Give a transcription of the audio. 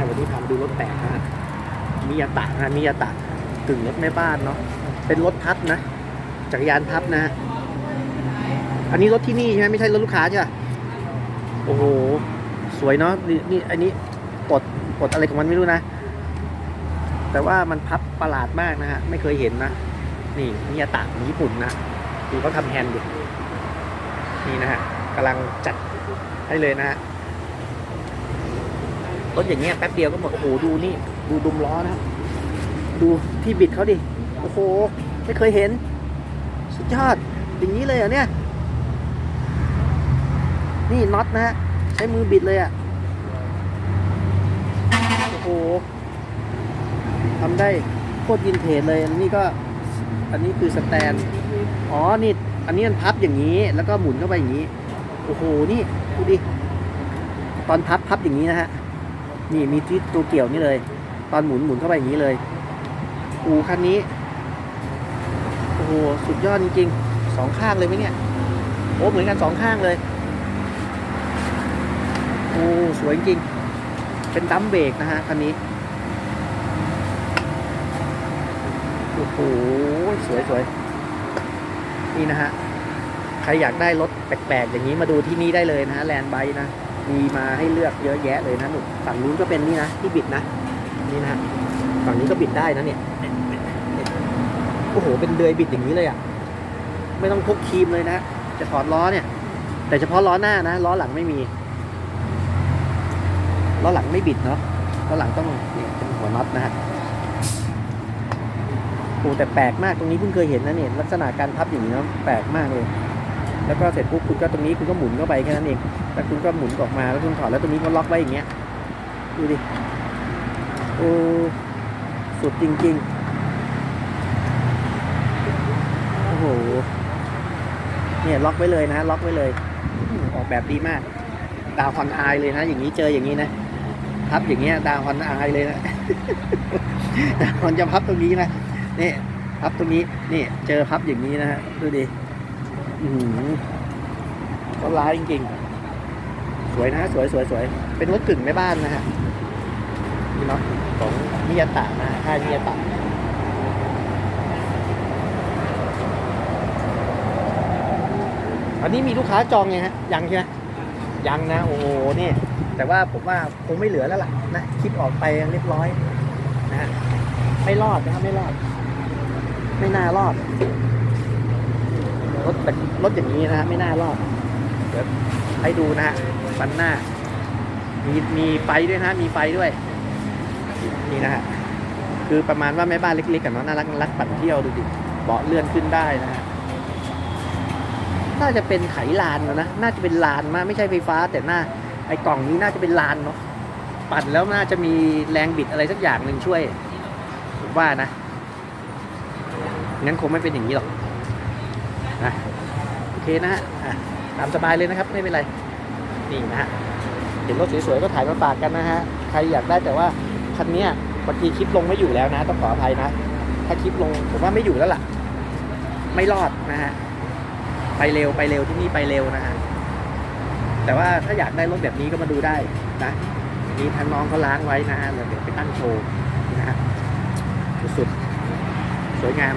ะวันนี้พามาดูรถแปลกนะมิยาตะนะมิยาตะกึ่งรถแม่บ้านเนาะเป็นรถพับนะ จักรยานพับนะอันนี้รถที่นี่ใช่ไหมไม่ใช่รถลูกค้าใช่ปะโอ้โห สวยเนาะนี่อันนี้ปลดปลดอะไรของมันไม่รู้นะ แต่ว่ามันพับประหลาดมากนะฮะไม่เคยเห็นนะนี่มิยาตะญี่ปุ่นนะดูเขาทำแฮนด์อยู่นี่นะฮะกำลังจัดให้เลยนะฮะ รถอย่างเงี้ยแป๊บเดียวก็หมดโอ้โหดูนี่ ดูดุมล้อนะ ดูที่บิดเขาดิ โอ้โห ไม่เคยเห็น สุดยอด อย่างนี้เลยเหรอเนี่ย นี่น็อตนะฮะ ใช้มือบิดเลยอะ่ะ โอ้โหทำได้โคตรยินเทจเลย อันนี้ก็ อันนี้คือสแตน อ๋อ นี่ อันนี้มันพับอย่างนี้ แล้วก็หมุนเข้าไปอย่างนี้ โอ้โห นี่ ดูดิ ตอนพับพับอย่างนี้นะฮะ นี่มีที่ตัวเกี่ยวนี่เลย ตอนหมุนหมุนเข้าไปอย่างนี้เลยอูคันนี้ โอ้โห สุดยอดจริงๆสองข้างเลยไหมเนี่ย โอ้เหมือนกันสองข้างเลย โอ้สวยจริง เป็นดัมเบรกนะฮะคันนี้ โอ้โห สวยสวยนี่นะฮะ ใครอยากได้รถแปลกๆ อย่างนี้มาดูที่นี่ได้เลยนะฮะแลนด์ไบนะ มีมาให้เลือกเยอะแยะเลยนะหนุฝั่งนู้นก็เป็นนี่นะที่บิดนะนี่นะฝั่งนี้ก็บิดได้นะเนี่ยโอ้โหเป็นเดือยบิดอย่างนี้เลยอะไม่ต้องพกครีมเลยนะจะถอดล้อเนี่ย แต่เฉพาะล้อหน้านะล้อหลังไม่มีล้อหลังไม่บิดเนาะล้อหลังต้องเนี่ยเป็นหัวน็อตนะฮะโอ้แต่แปลกมากตรงนี้เพิ่งเคยเห็นนะเนี่ยลักษณะการพับอย่างนี้นะแปลกมากเลย แล้วก็เสร็จปุ๊บคุณก็ตรงนี้คุณก็หมุนเข้าไปแค่นั้นเอง แล้วคุณก็หมุนออกมาแล้วคุณถอดแล้วตรงนี้ก็ล็อกไว้อย่างเงี้ย ดูดิ โอ้สุดจริงๆ โอ้โห เนี่ยล็อกไว้เลยนะล็อกไว้เลย ออกแบบดีมาก ดาวฮอนอายเลยนะ อย่างนี้เจออย่างนี้นะ พับอย่างเงี้ยดาวฮอนอายเลยนะดาวฮอนจะพับตรงนี้นะนี่พับตรงนี้ นี่เจอพับอย่างนี้นะฮะ ดูดิ ก็ร้ายจริงๆ สวยนะสวยสวยสวย เป็นรถกึ่งแม่บ้านนะฮะนี่เนาะของมิยาตะนะฮะค่ายมิยาตะอันนี้มีลูกค้าจองไงฮะ ยังใช่ไหมยังนะ โอ้โหนี่ แต่ว่าผมว่าคงไม่เหลือแล้วล่ะนะคลิปออกไปเรียบร้อยนะฮะไม่รอดนะครับไม่รอด ไม่น่ารอด รถแบบรถอย่างนี้นะฮะไม่น่ารอดเดี๋ยวให้ดูนะฮะฟันหน้า มีมีไฟด้วยนะมีไฟด้วย นี่นะฮะคือประมาณว่าแม่บ้านเล็กๆกันเนาะน่ารักรักปั่นเที่ยวดูดิเบาะเลื่อนขึ้นได้นะฮะน่าจะเป็นไขลานแล้วนะ น่าจะเป็นลานมากไม่ใช่ไฟฟ้า แต่หน้าไอ้กล่องนี้น่าจะเป็นลานเนาะปั่นแล้วน่าจะมีแรงบิดอะไรสักอย่างหนึ่งช่วยผมว่านะงั้นคงไม่เป็นอย่างนี้หรอก นะโอเคนะฮะตามสบายเลยนะครับไม่เป็นไรนี่นะฮะเห็นรถสวยๆก็ถ่ายมาฝากกันนะฮะใครอยากได้แต่ว่าคันนี้บางทีคลิปลงไม่อยู่แล้วนะต้องขออภัยนะ ถ้าคลิปลงผมว่าไม่อยู่แล้วล่ะ ไม่รอดนะฮะไปเร็วไปเร็วที่นี่ไปเร็วนะฮะแต่ว่าถ้าอยากได้รถแบบนี้ก็มาดูได้นะนี่ทางน้องเขาล้างไว้นะฮะเดี๋ยวไปตั้งโชว์นะฮะสุดๆสวยงาม